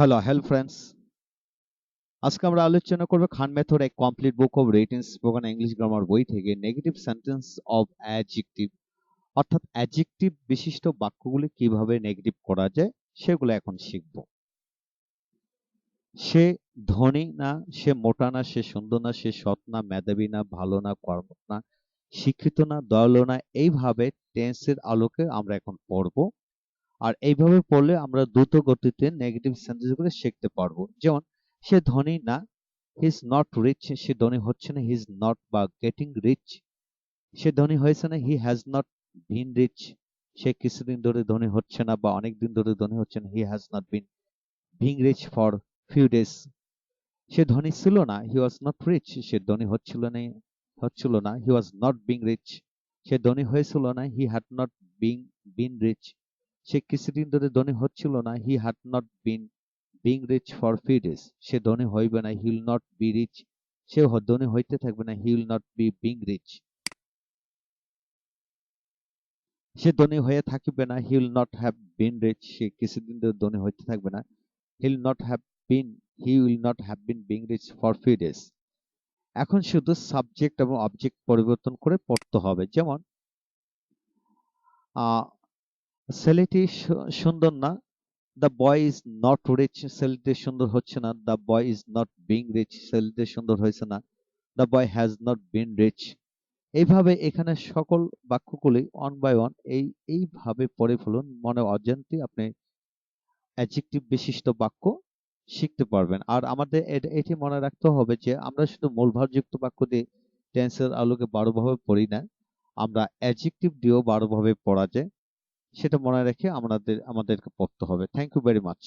Hello help friends আজকে আমরা আলোচনা করব খান মেথড এক complete book of written spoken English grammar বই থেকে নেগেটিভ সেন্টেন্স অফ অ্যাডজেক্টিভ অর্থাৎ অ্যাডজেক্টিভ বিশিষ্ট বাক্যগুলি কীভাবে নেগেটিভ করা যায় সেগুলো এখন শিখব। সে ধনী না, সে মোটা না, সে সুন্দর না, সে সৎ না, মেধাবী না, ভালো না, কর্মঠ না, শিক্ষিত না, দয়ালু না, এইভাবে টেন্সের আলোকে আমরা এখন পড়ব। আর এইভাবে পড়লে আমরা দ্রুত গতিতে নেগেটিভ সেন্টেন্সগুলো শিখতে পারব। যেমন, সে ধনী না হি ইজ নট রিচ সে ধনী হচ্ছে না হি ইজ নট বা গেটিং রিচ সে ধনী হয়েছে না he has not been rich সে কিছুদিন ধরে ধনী হচ্ছে না বা অনেক দিন ধরে ধনী হচ্ছে না he has not been being rich for few days সে ধনী ছিল না হি ওয়াজ নট রিচ সে ধনী হচ্ছিল না হচ্ছিল না he was not being rich সে ধনী হয়েছিল না he had not being been rich সে কিছুদিন ধরে ধনী হচ্ছিল না। He had not been being rich for few days সে ধনী হইবে না। He will not be rich সে ধনী হইতে থাকবে না। He will not be being rich সে ধনী হয়ে থাকিবে না। He will not have been rich সে কিছুদিন ধরে ধনী হইতে থাকবে না। He will not have been he will not have been being rich for few days এখন শুধু সাবজেক্ট এবং অবজেক্ট পরিবর্তন করে পড়তে হবে। যেমন ছেলেটি সুন্দর না। The boy is not rich ছেলেটি সুন্দর হচ্ছে না। The boy is not being rich ছেলেটি সুন্দর হয়েছে না। The boy has not been rich এইভাবে এখানে সকল বাক্যগুলি ওয়ান বাই ওয়ান এই, এইভাবে পড়ে ফেলুন। মনে অজান্তে আপনি অ্যাডজেক্টিভ বিশিষ্ট বাক্য শিখতে পারবেন। আর আমাদের এটি মনে রাখতে হবে যে আমরা শুধু মূলভারযুক্ত বাক্য দিয়ে টেন্সের আলোকে বারোভাবে পড়ি না। আমরা অ্যাডজেক্টিভ দিয়েও বারোভাবে পড়া যায়। সেটা মনে রেখে আমাদের আমাদেরকে পড়তে হবে। Thank you very much